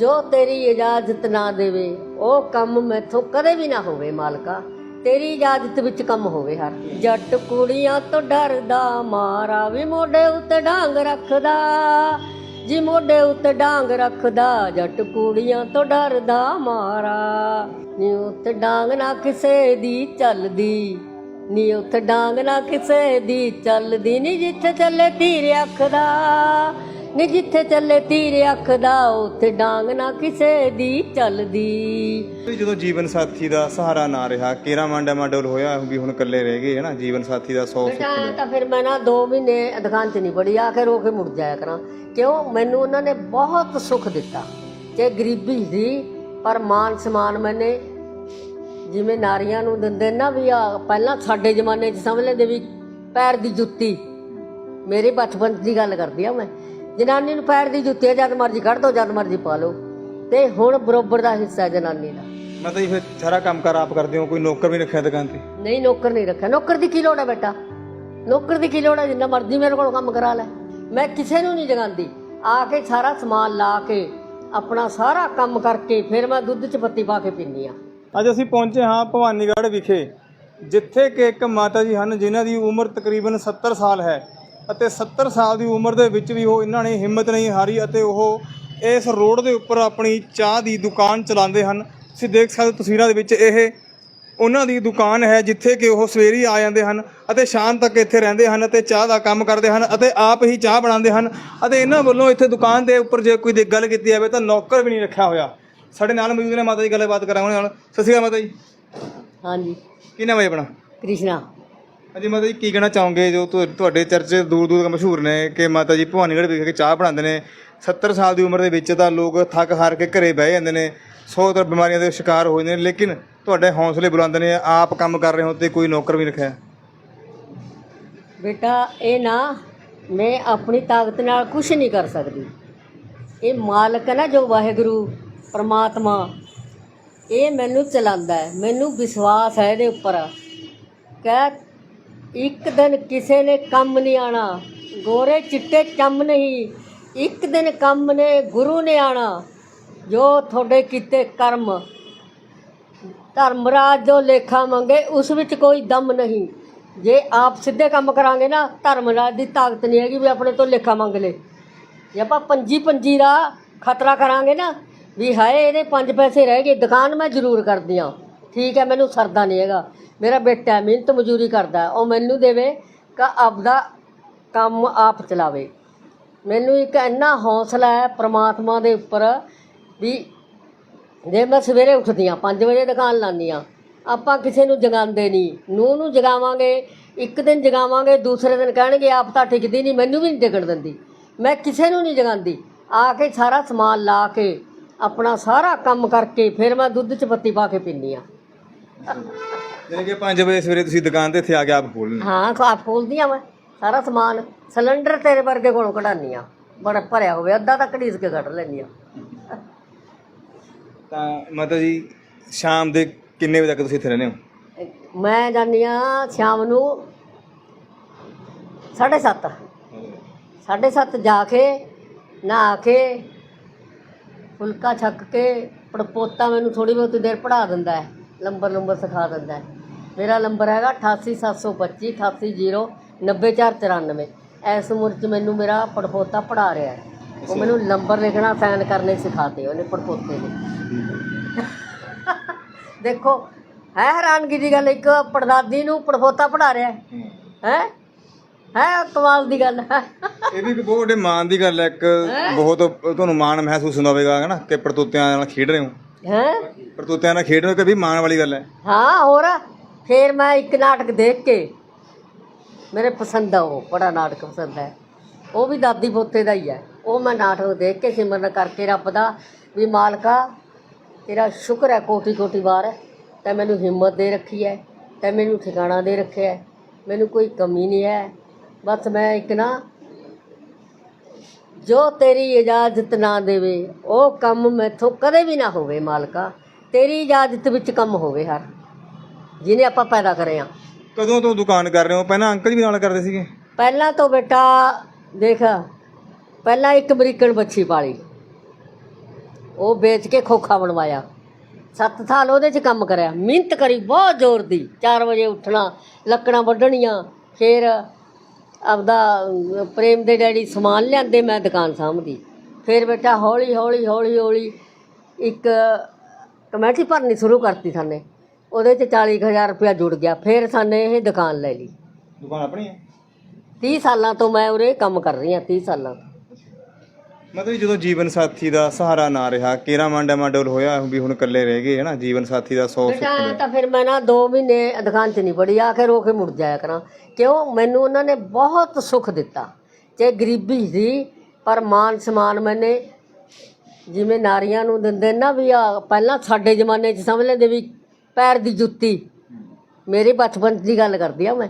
ਜੋ ਤੇਰੀ ਇਜਾਜ਼ਤ ਨਾ ਦੇਵੇ, ਉਹ ਕੰਮ ਮੈਥੋਂ ਕਦੇ ਵੀ ਨਾ ਹੋਵੇ ਮਾਲਕਾ। ਤੇਰੀ ਇਜਾਜ਼ਤ ਵਿੱਚ ਕੰਮ ਹੋਵੇ ਹਰ। ਜੱਟ ਕੁੜੀਆਂ ਤੋਂ ਡਰਦਾ, ਮਾਰਾ ਵੀ ਮੋਢੇ ਉੱਤੇ ਡਾਂਗ ਰੱਖਦਾ। ਜੀ ਮੋਢੇ ਉੱਤੇ ਡਾਂਗ ਰੱਖਦਾ, ਜੱਟ ਕੁੜੀਆਂ ਤੋਂ ਡਰਦਾ, ਮਾਰਾ। ਨੀ ਉੱਤੇ ਡਾਂਗ ਨਾ ਕਿਸੇ ਦੀ ਚੱਲਦੀ। ਨੀ ਉੱਥੇ ਡਾਂਗ ਨਾ ਕਿਸੇ ਦੀ ਚੱਲਦੀ। ਨੀ ਜਿੱਥੇ ਚੱਲੇ ਤੀਰ ਅੱਖਦਾ ਨੀ ਜਿੱਥੇ ਚੱਲੇ ਤੀਰ ਅੱਖ ਦਾ ਉੱਥੇ ਡਾਂਗ ਨਾ ਕਿਸੇ ਦੀ ਚੱਲਦੀ। ਜਦੋਂ ਜੀਵਨ ਸਾਥੀ ਦਾ ਸਹਾਰਾ ਨਾ ਰਿਹਾ ਕੇਰਾ ਮਾਂਡਾ ਮਾਡਲ ਹੋਇਆ ਵੀ ਹੁਣ ਇਕੱਲੇ ਰਹਿ ਗਏ ਹਨਾ ਜੀਵਨ ਸਾਥੀ ਦਾ 100 ਬੇਟਾ ਐਂ ਤਾਂ ਫਿਰ ਮੈਂ ਨਾ 2 ਮਹੀਨੇ ਦੁਕਾਨ 'ਚ ਨਹੀਂ ਬੜੀ ਆ ਕੇ ਰੋ ਕੇ ਮੁੜ ਜਾਇਆ ਕਰਾਂ। ਕਿਉਂ? ਮੈਨੂੰ ਉਹਨਾਂ ਨੇ ਬਹੁਤ ਸੁੱਖ ਦਿੱਤਾ। ਤੇ ਗਰੀਬੀ ਸੀ ਪਰ ਮਾਨ ਸਮਾਨ ਮੈਨੇ ਜਿਵੇਂ ਨਾਰੀਆਂ ਨੂੰ ਦਿੰਦੇ ਨਾ ਵੀ ਆ ਪਹਿਲਾਂ ਸਾਡੇ ਜ਼ਮਾਨੇ 'ਚ ਸਮਝ ਲੈਂਦੇ ਵੀ ਪੈਰ ਦੀ ਜੁੱਤੀ। ਮੇਰੇ ਬਚਪਨ ਦੀ ਗੱਲ ਕਰਦੀ ਆ ਮੈਂ। ਜਨਾਨੀ ਨੂੰ ਪੈਰ ਦੀ ਜੁੱਤੀ ਜਦ ਮਰਜ਼ੀ ਕੱਢ ਦੋ ਜਦ ਮਰਜ਼ੀ ਪਾ ਲਓ। ਤੇ ਹੁਣ ਬਰੋਬਰ ਦਾ ਹਿੱਸਾ ਹੈ ਜਨਾਨੀ ਦਾ। ਮੈਂ ਤਾਂ ਜੀ ਫਿਰ ਸਾਰਾ ਕੰਮ ਕਰ ਆਪ ਕਰਦੇ ਹੋ ਕੋਈ ਨੌਕਰ ਵੀ ਰੱਖਿਆ ਦੁਕਾਨ ਤੇ। ਨਹੀਂ ਨੌਕਰ ਨਹੀਂ ਰੱਖਿਆ। ਨੌਕਰ ਦੀ ਕੀ ਲੋੜ ਹੈ ਬੇਟਾ? ਨੌਕਰ ਦੀ ਕੀ ਲੋੜ ਹੈ? ਜਿੰਨਾ ਮਰਜ਼ੀ ਮੇਰੇ ਕੋਲ ਕੰਮ ਕਰਾ ਲੈ। ਮੈਂ ਕਿਸੇ ਨੂੰ ਨਹੀਂ ਜਗਾਉਂਦੀ। ਆ ਕੇ ਸਾਰਾ ਸਮਾਨ ਲਾ ਕੇ ਆਪਣਾ ਸਾਰਾ ਕੰਮ ਕਰਕੇ ਫਿਰ ਮੈਂ ਦੁੱਧ 'ਚ ਪੱਤੀ ਪਾ ਕੇ ਪੀਂਦੀ ਆ ਅੱਜ ਅਸੀਂ ਪਹੁੰਚੇ ਹਾਂ ਭਵਾਨੀਗੜ੍ਹ ਵਿਖੇ ਜਿੱਥੇ ਕਿ ਇੱਕ ਮਾਤਾ ਜੀ ਹਨ ਜਿਨ੍ਹਾਂ ਦੀ ਉਮਰ ਤਕਰੀਬਨ 70 ਸਾਲ ਹੈ। ਅਤੇ 70 ਸਾਲ ਦੀ ਉਮਰ ਦੇ ਵਿੱਚ ਵੀ ਉਹ ਇਹਨਾਂ ਨੇ ਹਿੰਮਤ ਨਹੀਂ ਹਾਰੀ ਅਤੇ ਉਹ ਇਸ ਰੋਡ ਦੇ ਉੱਪਰ ਆਪਣੀ ਚਾਹ ਦੀ ਦੁਕਾਨ ਚਲਾਉਂਦੇ ਹਨ। ਤੁਸੀਂ ਦੇਖ ਸਕਦੇ ਹੋ ਤਸਵੀਰਾਂ ਦੇ ਵਿੱਚ ਇਹ ਉਹਨਾਂ ਦੀ ਦੁਕਾਨ ਹੈ ਜਿੱਥੇ ਕਿ ਉਹ ਸਵੇਰੇ ਆ ਜਾਂਦੇ ਹਨ ਅਤੇ ਸ਼ਾਮ ਤੱਕ ਇੱਥੇ ਰਹਿੰਦੇ ਹਨ ਅਤੇ ਚਾਹ ਦਾ ਕੰਮ ਕਰਦੇ ਹਨ ਅਤੇ ਆਪ ਹੀ ਚਾਹ ਬਣਾਉਂਦੇ ਹਨ ਅਤੇ ਇਹਨਾਂ ਵੱਲੋਂ ਇੱਥੇ ਦੁਕਾਨ ਦੇ ਉੱਪਰ ਜੇ ਕੋਈ ਗੱਲ ਕੀਤੀ ਜਾਵੇ ਤਾਂ ਨੌਕਰ ਵੀ ਨਹੀਂ ਰੱਖਿਆ ਹੋਇਆ। ਸਾਡੇ ਨਾਲ ਮੌਜੂਦ ਨੇ ਮਾਤਾ ਜੀ ਗੱਲਬਾਤ ਕਰਾਂਗੇ ਉਹਨਾਂ ਨਾਲ। ਸਤਿ ਸ਼੍ਰੀ ਅਕਾਲ ਮਾਤਾ ਜੀ। ਹਾਂਜੀ। ਕੀ ਨਾਮ ਹੈ ਆਪਣਾ? ਕ੍ਰਿਸ਼ਨਾ। ਹਾਂਜੀ ਮਾਤਾ ਜੀ, ਕੀ ਕਹਿਣਾ ਚਾਹੋਗੇ? ਜੋ ਤੁਹਾ- ਤੁਹਾਡੇ ਚਰਚ ਦੂਰ ਦੂਰ ਤੱਕ ਮਸ਼ਹੂਰ ਨੇ ਕਿ ਮਾਤਾ ਜੀ ਭਵਾਨੀਗੜ੍ਹ ਵਿਖੇ ਚਾਹ ਬਣਾਉਂਦੇ ਨੇ। 70 ਸਾਲ ਦੀ ਉਮਰ ਦੇ ਵਿੱਚ ਤਾਂ ਲੋਕ ਥੱਕ ਹਾਰ ਕੇ ਘਰੇ ਬਹਿ ਜਾਂਦੇ ਨੇ। ਸੌ ਤਰ੍ਹਾਂ ਬਿਮਾਰੀਆਂ ਦੇ ਸ਼ਿਕਾਰ ਹੋ ਜਾਂਦੇ ਨੇ, ਲੇਕਿਨ ਤੁਹਾਡੇ ਹੌਸਲੇ ਬੁਲੰਦ ਨੇ, ਆਪ ਕੰਮ ਕਰ ਰਹੇ ਹੋ ਤੇ ਕੋਈ ਨੌਕਰ ਵੀ ਨਹੀਂ ਰੱਖਿਆ। ਬੇਟਾ, ਇਹ ਨਾ ਮੈਂ ਆਪਣੀ ਤਾਕਤ ਨਾਲ ਕੁਝ ਨਹੀਂ ਕਰ ਸਕਦੀ। ਇਹ ਮਾਲਕ ਹੈ ਨਾ ਜੋ ਵਾਹਿਗੁਰੂ, ਪ੍ਰਮਾਤਮਾ, ਇਹ ਮੈਨੂੰ ਚਲਾਉਂਦਾ ਹੈ। ਮੈਨੂੰ ਵਿਸ਼ਵਾਸ ਹੈ ਇਹਦੇ ਉੱਪਰ। ਕਿ ਇੱਕ ਦਿਨ ਕਿਸੇ ਨੇ ਕੰਮ ਨਹੀਂ ਆਣਾ, ਗੋਰੇ ਚਿੱਟੇ ਕੰਮ ਨਹੀਂ। ਇੱਕ ਦਿਨ ਕੰਮ ਨੇ ਗੁਰੂ ਨੇ ਆਣਾ, ਜੋ ਤੁਹਾਡੇ ਕੀਤੇ ਕਰਮ। ਧਰਮਰਾਜ ਜੋ ਲੇਖਾ ਮੰਗੇ, ਉਸ ਵਿੱਚ ਕੋਈ ਦਮ ਨਹੀਂ। ਜੇ ਆਪ ਸਿੱਧੇ ਕੰਮ ਕਰਾਂਗੇ ਨਾ, ਧਰਮਰਾਜ ਦੀ ਤਾਕਤ ਨਹੀਂ ਹੈਗੀ ਵੀ ਆਪਣੇ ਤੋਂ ਲੇਖਾ ਮੰਗ ਲੇ। ਜੇ ਆਪਾਂ ਪੰਜੀ ਪੰਜੀ ਦਾ ਖਤਰਾ ਕਰਾਂਗੇ ਨਾ, ਵੀ ਹਾਏ, ਇਹਦੇ ਪੰਜ ਪੈਸੇ ਰਹਿ ਗਏ, ਦੁਕਾਨ ਮੈਂ ਜ਼ਰੂਰ ਕਰਦੀ ਹਾਂ ਠੀਕ ਹੈ, ਮੈਨੂੰ ਸਰਦਾ ਨਹੀਂ ਹੈਗਾ। ਮੇਰਾ ਬੇਟਾ ਹੈ, ਮਿਹਨਤ ਮਜ਼ਦੂਰੀ ਕਰਦਾ ਹੈ, ਉਹ ਮੈਨੂੰ ਦੇਵੇ ਕਿ ਆਪਦਾ ਕੰਮ ਆਪ ਚਲਾਵੇ। ਮੈਨੂੰ ਇੱਕ ਇੰਨਾ ਹੌਸਲਾ ਹੈ ਪ੍ਰਮਾਤਮਾ ਦੇ ਉੱਪਰ ਵੀ ਜੇ ਮੈਂ ਸਵੇਰੇ ਉੱਠਦੀ ਹਾਂ 5 ਵਜੇ ਦੁਕਾਨ ਲਾਉਂਦੀ ਹਾਂ ਆਪਾਂ ਕਿਸੇ ਨੂੰ ਜਗਾਉਂਦੇ ਨਹੀਂ। ਨੂੰ ਨੂੰ ਜਗਾਵਾਂਗੇ ਇੱਕ ਦਿਨ ਜਗਾਵਾਂਗੇ ਦੂਸਰੇ ਦਿਨ ਕਹਿਣਗੇ ਆਪ ਤਾਂ ਟਿਕਦੀ ਨਹੀਂ ਮੈਨੂੰ ਵੀ ਨਹੀਂ ਟਿਕਣ ਦਿੰਦੀ। ਮੈਂ ਕਿਸੇ ਨੂੰ ਨਹੀਂ ਜਗਾਉਂਦੀ। ਆ ਕੇ ਸਾਰਾ ਸਮਾਨ ਲਾ ਕੇ ਆਪਣਾ ਸਾਰਾ ਕੰਮ ਕਰਕੇ ਫਿਰ ਮੈਂ ਦੁੱਧ 'ਚ ਪੱਤੀ ਪਾ ਕੇ ਪੀਂਦੀ ਹਾਂ। ਜਿਵੇਂ ਕਿ 5 ਵਜੇ ਸਵੇਰੇ ਤੁਸੀਂ ਦੁਕਾਨ ਤੇ ਇੱਥੇ ਆ ਕੇ ਆਪ ਖੋਲ੍ਹਣਾ ਹਾਂ। ਖਾ ਖੋਲਦੀ ਹਾਂ ਮੈਂ ਸਾਰਾ ਸਮਾਨ। ਸਿਲੰਡਰ ਤੇਰੇ ਵਰਗੇ ਕੋਲੋਂ ਕਢਾਉਂਦੀ ਹਾਂ ਬੜਾ ਭਰਿਆ ਹੋਵੇ ਅੱਧਾ ਤਾਂ ਘੜੀਸ ਕੇ ਕੱਢ ਲੈਂਦੀ ਹਾਂ ਤਾਂ ਮਾਤਾ ਜੀ ਸ਼ਾਮ ਦੇ ਕਿੰਨੇ ਵਜੇ ਤੱਕ ਤੁਸੀਂ ਇੱਥੇ ਰਹਿੰਦੇ ਹੋ? ਮੈਂ ਜਾਂਦੀ ਹਾਂ ਸ਼ਾਮ ਨੂੰ 7:30 7:30 ਜਾ ਕੇ ਨਹਾ ਕੇ ਫੁਲਕਾ ਛੱਕ ਕੇ ਪੜਪੋਤਾ ਮੈਨੂੰ ਥੋੜੀ ਬਹੁਤੀ ਦੇਰ ਪੜਾ ਦਿੰਦਾ ਹੈ ਲੰਬਰ ਲੰਬਰ ਸਿਖਾ ਦਿੰਦਾ ਹੈ। ਮੇਰਾ ਨੰਬਰ ਹੈਗਾ 88725 8809494 ਇਸ ਉਮਰ 'ਚ ਮੈਨੂੰ ਮੇਰਾ ਪੜਪੋਤਾ ਪੜਾ ਰਿਹਾ ਹੈ। ਉਹ ਮੈਨੂੰ ਨੰਬਰ ਲਿਖਣਾ ਸਾਈਨ ਕਰਨੇ ਸਿਖਾਤੇ ਉਹਨੇ ਪੜਪੋਤੇ ਨੇ। ਦੇਖੋ ਹੈ ਹੈਰਾਨਗੀ ਦੀ ਗੱਲ ਇੱਕ ਪੜਦਾਦੀ ਨੂੰ ਪੜਪੋਤਾ ਪੜਾ ਰਿਹਾ ਹੈ। ਹੈ। ਹੈ? ਕਮਾਲ ਦੀ ਗੱਲ ਹੈ। ਇਹ ਵੀ ਇੱਕ ਬਹੁਤ ਵੱਡੇ ਮਾਣ ਦੀ ਗੱਲ ਹੈ ਇੱਕ ਬਹੁਤ ਤੁਹਾਨੂੰ ਮਾਣ ਮਹਿਸੂਸ ਹੁੰਦਾ ਹੋਵੇਗਾ ਹਨਾ ਕਿ ਪਰਤੂਤਿਆਂ ਨਾਲ ਖੇਡ ਰਹੇ ਹੋ। ਹੈ? ਪਰਤੂਤਿਆਂ ਨਾਲ ਖੇਡ ਰਹੇ ਹੋ ਕਿ ਵੀ ਮਾਣ ਵਾਲੀ ਗੱਲ ਹੈ। ਹਾਂ ਹੋਰ? ਫਿਰ ਮੈਂ ਇੱਕ ਨਾਟਕ ਦੇਖ ਕੇ ਮੇਰੇ ਪਸੰਦ ਆ ਉਹ, ਬੜਾ ਨਾਟਕ ਪਸੰਦ ਹੈ। ਉਹ ਵੀ ਦਾਦੀ ਪੋਤੇ ਦਾ ਹੀ ਹੈ। ਉਹ ਮੈਂ ਨਾਟਕ ਦੇਖ ਕੇ ਸਿਮਰਨ ਕਰਕੇ ਰੱਬ ਦਾ ਵੀ ਮਾਲਕਾ, ਤੇਰਾ ਸ਼ੁਕਰ ਹੈ ਕੋਟੀ ਕੋਟੀ ਵਾਰ। ਤੇ ਮੈਨੂੰ ਹਿੰਮਤ ਦੇ ਰੱਖੀ ਹੈ, ਤੇ ਮੈਨੂੰ ਠਿਕਾਣਾ ਦੇ ਰੱਖਿਆ ਹੈ, ਮੈਨੂੰ ਕੋਈ ਕਮੀ ਨਹੀਂ ਹੈ। ਬਸ ਮੈਂ ਇੱਕ ਨਾ, ਜੋ ਤੇਰੀ ਇਜਾਜ਼ਤ ਨਾ ਦੇਵੇ, ਉਹ ਕੰਮ ਮੈਥੋਂ ਕਦੇ ਵੀ ਨਾ ਹੋਵੇ ਮਾਲਕਾ। ਤੇਰੀ ਇਜਾਜ਼ਤ ਵਿੱਚ ਕੰਮ ਹੋਵੇ ਹਰ। ਜਿਹਨੇ ਆਪਾਂ ਪੈਦਾ ਕਰੇ ਆ। ਕਦੋਂ ਤੋਂ ਦੁਕਾਨ ਕਰ ਰਹੇ ਹੋ? ਪਹਿਲਾਂ ਅੰਕਲ ਵੀ ਨਾਲ ਕਰਦੇ ਸੀਗੇ? ਪਹਿਲਾਂ ਤੋਂ ਬੇਟਾ ਦੇਖ ਪਹਿਲਾਂ ਇੱਕ ਅਮਰੀਕਨ ਬੱਚੀ ਪਾਲੀ। ਉਹ ਵੇਚ ਕੇ ਖੋਖਾ ਬਣਵਾਇਆ। 7 ਸਾਲ ਉਹਦੇ 'ਚ ਕੰਮ ਕਰਿਆ। ਮਿਹਨਤ ਕਰੀ ਬਹੁਤ ਜ਼ੋਰ ਦੀ। 4 ਵਜੇ ਉੱਠਣਾ ਲੱਕੜਾਂ ਵੱਢਣੀਆਂ ਫਿਰ ਆਪਦਾ ਪ੍ਰੇਮ ਦੇ ਡੈਡੀ ਸਮਾਨ ਲਿਆਂਦੇ ਮੈਂ ਦੁਕਾਨ ਸਾਂਭਦੀ। ਫਿਰ ਬੇਟਾ ਹੌਲੀ ਹੌਲੀ ਹੌਲੀ ਹੌਲੀ ਇੱਕ ਕਮੇਟੀ ਭਰਨੀ ਸ਼ੁਰੂ ਕਰਤੀ ਸਾਨੇ। ਉਹਦੇ 'ਚ 40000 ਰੁਪਇਆ ਜੁੜ ਗਿਆ ਫਿਰ ਸਾਨੇ ਇਹ ਦੁਕਾਨ ਲੈ ਲਈ। ਦੁਕਾਨ ਆਪਣੀ ਹੈ 30 ਸਾਲਾਂ ਤੋਂ ਮੈਂ ਉਰੇ ਕੰਮ ਕਰ ਰਹੀ ਹਾਂ 30 ਸਾਲਾਂ ਤੋਂ। ਮਤਲਬ ਜਦੋਂ ਜੀਵਨ ਸਾਥੀ ਦਾ ਸਹਾਰਾ ਨਾ ਰਿਹਾ ਕੇਰਾ ਮਾਂਡਾ ਮਾਡੋਲ ਹੋਇਆ ਵੀ ਹੁਣ ਇਕੱਲੇ ਰਹਿ ਗਏ ਹਨਾ ਜੀਵਨ ਸਾਥੀ ਦਾ 100 ਸੁੱਖ ਬੇਟਾ ਲਿਆ। ਤਾਂ ਫਿਰ ਮੈਂ ਨਾ 2 ਮਹੀਨੇ ਦੁਕਾਨ 'ਚ ਨਹੀਂ ਪੜੀ ਆ ਕੇ ਰੋ ਕੇ ਮੁੜ ਜਾਇਆ ਕਰਾਂ। ਕਿਉਂ? ਮੈਨੂੰ ਉਹਨਾਂ ਨੇ ਬਹੁਤ ਸੁੱਖ ਦਿੱਤਾ। ਚਾਹੇ ਗਰੀਬੀ ਸੀ ਪਰ ਮਾਨ ਸਮਾਨ ਮੈਨੇ ਜਿਵੇਂ ਨਾਰੀਆਂ ਨੂੰ ਦਿੰਦੇ ਨਾ ਵੀ ਆ ਪਹਿਲਾਂ ਸਾਡੇ ਜ਼ਮਾਨੇ 'ਚ ਸਮਝ ਲੈਂਦੇ ਵੀ ਪੈਰ ਦੀ ਜੁੱਤੀ। ਮੇਰੇ ਬਚਪਨ ਦੀ ਗੱਲ ਕਰਦੀ ਆ ਮੈਂ।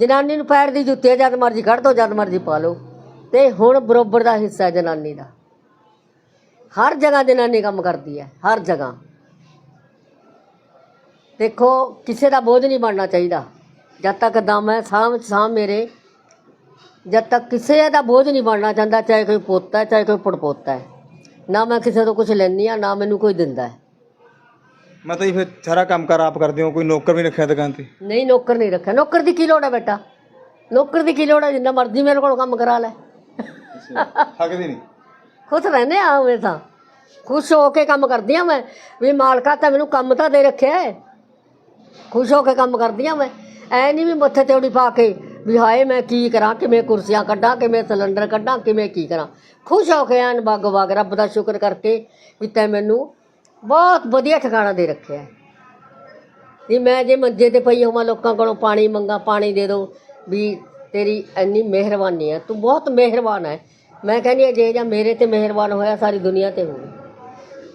ਜਨਾਨੀ ਨੂੰ ਪੈਰ ਦੀ ਜੁੱਤੀ ਆ, ਜਦ ਮਰਜ਼ੀ ਕੱਢ ਦੋ ਜਦ ਮਰਜ਼ੀ ਪਾ ਲਓ। ਤੇ ਹੁਣ ਬਰੋਬਰ ਦਾ ਹਿੱਸਾ ਹੈ ਜਨਾਨੀ ਦਾ। ਹਰ ਜਗ੍ਹਾ ਜਨਾਨੀ ਕੰਮ ਕਰਦੀ ਹੈ ਹਰ ਜਗ੍ਹਾ। ਦੇਖੋ ਕਿਸੇ ਦਾ ਬੋਝ ਨਹੀਂ ਬਣਨਾ ਚਾਹੀਦਾ। ਜਦ ਤੱਕ ਦਮ ਹੈ ਸਾਹ ਸਾਹ ਮੇਰੇ। ਜਦ ਤੱਕ ਕਿਸੇ ਦਾ ਬੋਝ ਨਹੀਂ ਬਣਨਾ ਚਾਹੁੰਦਾ ਚਾਹੇ ਕੋਈ ਪੋਤਾ ਹੈ ਚਾਹੇ ਕੋਈ ਪੜਪੋਤਾ ਹੈ। ਨਾ ਮੈਂ ਕਿਸੇ ਤੋਂ ਕੁਝ ਲੈਂਦੀ ਆ ਨਾ ਮੈਨੂੰ ਕੋਈ ਦਿੰਦਾ ਹੈ। ਜੀ ਫਿਰ ਸਾਰਾ ਕੰਮ ਕਰ ਆਪ ਕਰਦੇ ਹੋ ਕੋਈ ਨੌਕਰ ਵੀ ਰੱਖਿਆ ਦੁਕਾਨ ਤੇ। ਨਹੀਂ ਨੌਕਰ ਨਹੀਂ ਰੱਖਿਆ। ਨੌਕਰ ਦੀ ਕੀ ਲੋੜ ਹੈ ਬੇਟਾ? ਨੌਕਰ ਦੀ ਕੀ ਲੋੜ ਹੈ ਜਿੰਨਾ ਮਰਜ਼ੀ ਮੇਰੇ ਕੋਲ ਕੰਮ ਕਰਾ ਲੈ। ਥੱਕਦੇ ਨਹੀਂ। ਖੁਸ਼ ਰਹਿੰਦੇ ਆ ਉਵੇਂ ਤਾਂ। ਖੁਸ਼ ਹੋ ਕੇ ਕੰਮ ਕਰਦੀ ਆ ਮੈਂ। ਵੀ ਮਾਲਕਾ ਤਾਂ ਮੈਨੂੰ ਕੰਮ ਤਾਂ ਦੇ ਰੱਖਿਆ ਹੈ। ਖੁਸ਼ ਹੋ ਕੇ ਕੰਮ ਕਰਦੀ ਆ ਮੈਂ। ਐ ਨਹੀਂ ਵੀ ਮੱਥੇ ਤੇ ਉੜੀ ਪਾ ਕੇ ਵੀ ਹਾਏ ਮੈਂ ਕੀ ਕਰਾਂ ਕਿਵੇਂ ਕੁਰਸੀਆਂ ਕੱਢਾਂ ਕਿਵੇਂ ਸਿਲੰਡਰ ਕੱਢਾਂ ਕਿਵੇਂ ਕੀ ਕਰਾਂ। ਖੁਸ਼ ਹੋ ਕੇ ਐਨ ਬੱਗ ਬੱਗ ਰੱਬ ਦਾ ਸ਼ੁਕਰ ਕਰਕੇ ਵੀ ਤੈਂ ਮੈਨੂੰ ਬਹੁਤ ਵਧੀਆ ਠਿਕਾਣਾ ਦੇ ਰੱਖਿਆ ਹੈ। ਵੀ ਮੈਂ ਜੇ ਮੰਜੇ ਤੇ ਪਈ ਹੋਵਾਂ, ਲੋਕਾਂ ਕੋਲੋਂ ਪਾਣੀ ਮੰਗਾ, ਪਾਣੀ ਦੇ ਦਿਓ, ਵੀ ਤੇਰੀ ਇੰਨੀ ਮਿਹਰਬਾਨੀ ਹੈ, ਤੂੰ ਬਹੁਤ ਮਿਹਰਬਾਨ ਹੈ। ਮੈਂ ਕਹਿੰਦੀ ਹਾਂ, ਜੇ ਜਾਂ ਮੇਰੇ ਤੇ ਮਿਹਰਬਾਨ ਹੋਇਆ, ਸਾਰੀ ਦੁਨੀਆ ਤੇ ਹੋਵੇ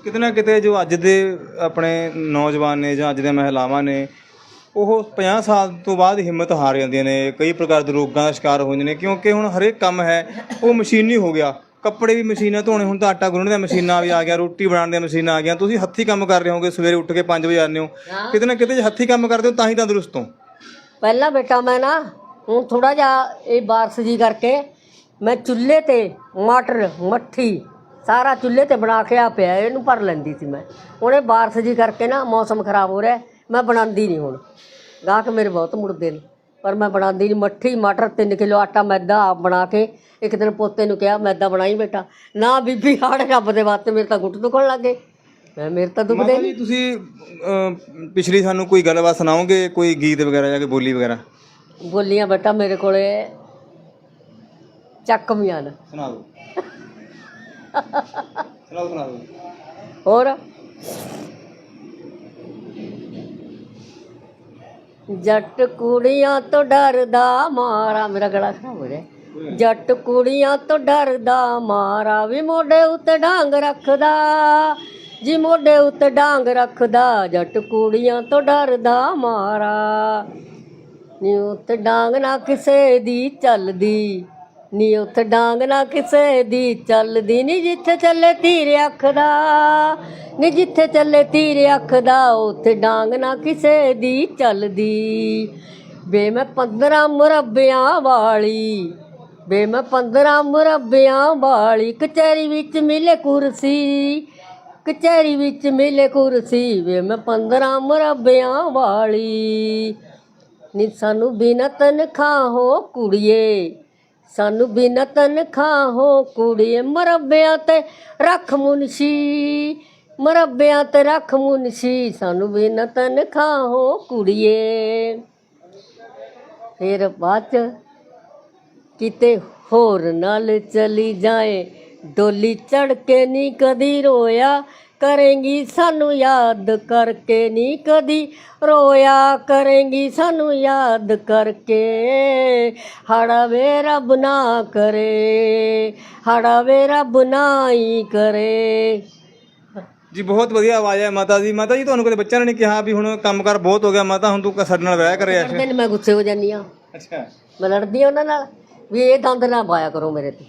ਕਿਤੇ ਨਾ ਕਿਤੇ ਜੋ ਅੱਜ ਦੇ ਆਪਣੇ ਨੌਜਵਾਨ ਨੇ ਜਾਂ ਅੱਜ ਦੇ ਮਹਿਲਾਵਾਂ ਨੇ, ਉਹ 50 ਸਾਲ ਤੋਂ ਬਾਅਦ ਹਿੰਮਤ ਹਾਰ ਜਾਂਦੀਆਂ ਨੇ, ਕਈ ਪ੍ਰਕਾਰ ਦੇ ਰੋਗਾਂ ਦਾ ਸ਼ਿਕਾਰ ਹੋ ਜਾਂਦੇ ਨੇ, ਕਿਉਂਕਿ ਹੁਣ ਹਰੇਕ ਕੰਮ ਹੈ, ਉਹ ਮਸ਼ੀਨੀ ਹੋ ਗਿਆ। ਕੱਪੜੇ ਵੀ ਮਸ਼ੀਨਾਂ ਧੋਣੇ ਹੁਣ ਤਾਂ ਆਟਾ ਗੁੰਨਣ ਦੀਆਂ ਮਸ਼ੀਨਾਂ ਵੀ ਆ ਗਿਆ ਰੋਟੀ ਬਣਾਉਣ ਦੀਆਂ ਮਸ਼ੀਨਾਂ ਆ ਗਈਆਂ। ਤੁਸੀਂ ਹੱਥੀਂ ਕੰਮ ਕਰ ਰਹੇ ਹੋਗੇ ਸਵੇਰੇ ਉੱਠ ਕੇ 5 ਵਜੇ ਆਉਂਦੇ ਹੋ। ਕਿਤੇ ਨਾ ਕਿਤੇ ਜੇ ਹੱਥੀਂ ਕੰਮ ਕਰਦੇ ਹੋ ਤਾਂ ਹੀ ਤੰਦਰੁਸਤ ਹੋ। ਪਹਿਲਾਂ ਬੇਟਾ ਮੈਂ ਨਾ ਹੁਣ ਥੋੜਾ ਜਿਹਾ ਇਹ ਬਾਰਸ ਜੀ ਕਰਕੇ ਮੈਂ ਚੁੱਲ੍ਹੇ ਤੇ ਮਟਰ ਮੱਠੀ ਸਾਰਾ ਚੁੱਲ੍ਹੇ ਤੇ ਬਣਾ ਕੇ ਆ ਪਿਆ ਇਹਨੂੰ ਭਰ ਲੈਂਦੀ ਸੀ ਮੈਂ। ਹੁਣ ਇਹ ਬਾਰਸ ਜੀ ਕਰਕੇ ਨਾ ਮੌਸਮ ਖਰਾਬ ਹੋ ਰਿਹਾ ਮੈਂ ਬਣਾਉਂਦੀ ਨਹੀਂ ਹੁਣ। ਗਾਹਕ ਮੇਰੇ ਬਹੁਤ ਮੁੜਦੇ ਨੇ। ਪਰ ਮੈਂ ਬਣਾਉਂਦੀ ਨਹੀਂ ਮੱਠੀ ਮਟਰ 3 ਕਿਲੋ ਆਟਾ ਮੈਦਾ ਆਪ ਬਣਾ ਕੇ ਇੱਕ ਦਿਨ ਪੋਤੇ ਨੂੰ ਕਿਹਾ ਮੈਦਾ ਬਣਾਈ ਬੇਟਾ। ਨਾ ਬੀਬੀ ਹਾੜ ਰੱਬ ਦੇ ਵਾਸਤੇ ਮੇਰੇ ਤਾਂ ਗੁੱਟ ਦੁਖਣ ਲੱਗੇ ਮੈਂ ਮੇਰੇ ਤਾਂ ਦੁਖਦੇ ਮਾਤਾ ਜੀ ਤੁਸੀਂ ਪਿਛਲੀ ਸਾਨੂੰ ਕੋਈ ਗੱਲਬਾਤ ਸੁਣਾਓਗੇ? ਕੋਈ ਗੀਤ ਵਗੈਰਾ ਜਾਂ ਕੋਈ ਬੋਲੀ ਵਗੈਰਾ? ਬੋਲੀਆਂ ਬੇਟਾ ਮੇਰੇ ਕੋਲੇ ਚੱਕਮੀਆਂ ਨੇ ਸੁਣਾ ਦਿਓ। ਸੁਣਾ ਦਿਓ ਸੁਣਾ ਦਿਓ। ਹੋਰ? ਜੱਟ ਕੁੜੀਆਂ ਤੋਂ ਡਰਦਾ ਮਾਰਾ, ਮੇਰਾ ਗਲਾ ਖਰਾਬ ਹੋ ਰਿਹਾ। ਜੱਟ ਕੁੜੀਆਂ ਤੋਂ ਡਰਦਾ ਮਾਰਾ, ਵੀ ਮੋਢੇ ਉੱਤੇ ਡਾਂਗ ਰੱਖਦਾ। ਜੀ ਮੋਢੇ ਉੱਤੇ ਡਾਂਗ ਰੱਖਦਾ, ਜੱਟ ਕੁੜੀਆਂ ਤੋਂ ਡਰਦਾ ਮਾਰਾ। ਨੀ ਉੱਤੇ ਡਾਂਗ ਨਾ ਕਿਸੇ ਦੀ ਚੱਲਦੀ। ਨੀ ਉੱਥੇ ਡਾਂਗ ਨਾ ਕਿਸੇ ਦੀ ਚੱਲਦੀ, ਨੀ ਜਿੱਥੇ ਚੱਲੇ ਤੀਰ ਅੱਖ ਦਾ, ਨੀ ਜਿੱਥੇ ਚੱਲੇ ਤੀਰ ਅੱਖ ਦਾ, ਉੱਥੇ ਡਾਂਗ ਨਾ ਕਿਸੇ ਦੀ ਚੱਲਦੀ। ਵੇ ਮੈਂ 15 ਮੁਰੱਬਿਆਂ ਵਾਲੀ, ਵੇ ਮੈਂ 15 ਮੁਰੱਬਿਆਂ ਵਾਲੀ, ਕਚਹਿਰੀ ਵਿੱਚ ਮਿਲੇ ਕੁਰਸੀ, ਕਚਹਿਰੀ ਵਿੱਚ ਮਿਲੇ ਕੁਰਸੀ, ਵੇ ਮੈਂ 15 ਮੁਰੱਬਿਆਂ ਵਾਲੀ। ਨੀ ਸਾਨੂੰ ਬਿਨਾ ਹੋ ਕੁੜੀਏ ਸਾਨੂੰ ਬਿਨਾ ਤਨਖਾਹੋਂ ਕੁੜੀਏ ਮਰੱਬਿਆਂ ਤੇ ਰੱਖ ਮੁਨਸ਼ੀ, ਮਰੱਬਿਆਂ ਤੇ ਰੱਖ ਮੁਨਸ਼ੀ, ਸਾਨੂੰ ਬਿਨਾ ਤਨਖਾਹੋਂ ਕੁੜੀਏ। ਫਿਰ ਬਾਅਦ ਚ ਕਿਤੇ ਹੋਰ ਨਾਲ ਚਲੀ ਜਾਏ, ਡੋਲੀ ਚੜ ਕੇ ਨਹੀਂ ਕਦੀ ਰੋਇਆ ਕਰੇਂਗੀ ਸਾਨੂੰ ਯਾਦ ਕਰਕੇ ਨਹੀਂ ਕਦੀ। ਰੋਇਆ ਕਰੇਂਗੀ ਸਾਨੂੰ ਯਾਦ ਕਰਕੇ। ਹੜਾ ਵੇ ਰੱਬ ਨਾ ਕਰੇ ਹੜਾ ਵੇ ਰੱਬ ਨਾ ਹੀ ਕਰੇ। ਜੀ ਬਹੁਤ ਵਧੀਆ ਆਵਾਜ਼ ਹੈ ਮਾਤਾ ਜੀ। ਮਾਤਾ ਜੀ ਤੁਹਾਨੂੰ ਕਦੇ ਬੱਚਿਆਂ ਨੇ ਨਹੀਂ ਕਿਹਾ ਵੀ ਹੁਣ ਕੰਮਕਾਰ ਬਹੁਤ ਹੋ ਗਿਆ? ਮਾਤਾ ਹੁਣ ਤੂੰ ਸਾਡੇ ਨਾਲ ਵਿਆਹ ਕਰਿਆ ਨੇ ਮੈਂ ਗੁੱਸੇ ਹੋ ਜਾਂਦੀ ਆ ਅੱਛਾ। ਮੈਂ ਲੜਦੀ ਆ ਉਹਨਾਂ ਨਾਲ ਵੀ ਇਹ ਦੰਦ ਨਾ ਪਾਇਆ ਕਰੋ ਮੇਰੇ ਤੇ।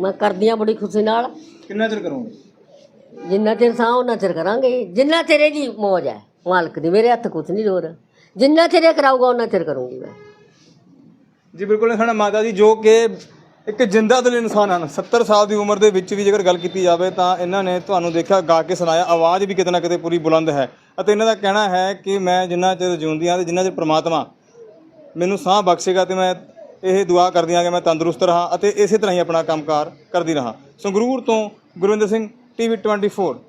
ਮੈਂ ਕਰਦੀ ਆ ਬੜੀ ਖੁਸ਼ੀ ਨਾਲ। ਕਿੰਨਾ ਚਿਰ ਕਰੋਗੇ? ਜਿੰਨਾ ਚਿਰ ਸਾਹ ਉਹਨਾਂ ਚਿਰ ਕਰਾਂਗੇ। ਜਿੰਨਾ ਚਿਰ ਇਹਦੀ ਮੌਜ ਹੈ, ਮਾਲਕ ਦੀ, ਮੇਰੇ ਹੱਥ ਕੁਝ ਨਹੀਂ ਹੋਰ ਜਿੰਨਾ ਚਿਰ ਕਰਾਊਗਾ, ਉਹਨਾਂ ਚਿਰ ਕਰੂੰਗੀ ਮੈਂ। ਜੀ, ਬਿਲਕੁਲ ਸਾਡਾ ਮਾਤਾ ਜੀ, ਜੋ ਕਿ ਇੱਕ ਜਿੰਦਾ ਦਿਲ ਇਨਸਾਨ ਹਨ। 70 ਸਾਲ ਦੀ ਉਮਰ ਦੇ ਵਿੱਚ ਵੀ ਜੇਕਰ ਗੱਲ ਕੀਤੀ ਜਾਵੇ, ਤਾਂ ਇਹਨਾਂ ਨੇ ਤੁਹਾਨੂੰ ਦੇਖਿਆ, ਗਾ ਕੇ ਸੁਣਾਇਆ, ਆਵਾਜ਼ ਵੀ ਕਿਤੇ ਨਾ ਕਿਤੇ ਪੂਰੀ ਬੁਲੰਦ ਹੈ। ਅਤੇ ਇਹਨਾਂ ਦਾ ਕਹਿਣਾ ਹੈ ਕਿ ਮੈਂ ਜਿੰਨਾ ਚਿਰ ਜਿਉਂਦੀ ਹਾਂ ਤੇ ਜਿੰਨਾ ਚਿਰ ਪ੍ਰਮਾਤਮਾ ਮੈਨੂੰ ਸਾਹ ਬਖਸ਼ੇਗਾ ਤੇ ਮੈਂ ਇਹ ਦੁਆ ਕਰਦੀ ਹਾਂ ਕਿ ਮੈਂ ਤੰਦਰੁਸਤ ਰਹਾ ਅਤੇ ਇਸੇ ਤਰ੍ਹਾਂ ਹੀ ਆਪਣਾ ਕੰਮਕਾਰ ਕਰਦੀ ਰਹਾ। ਸੰਗਰੂਰ ਤੋਂ ਗੁਰਵਿੰਦਰ ਸਿੰਘ TV24.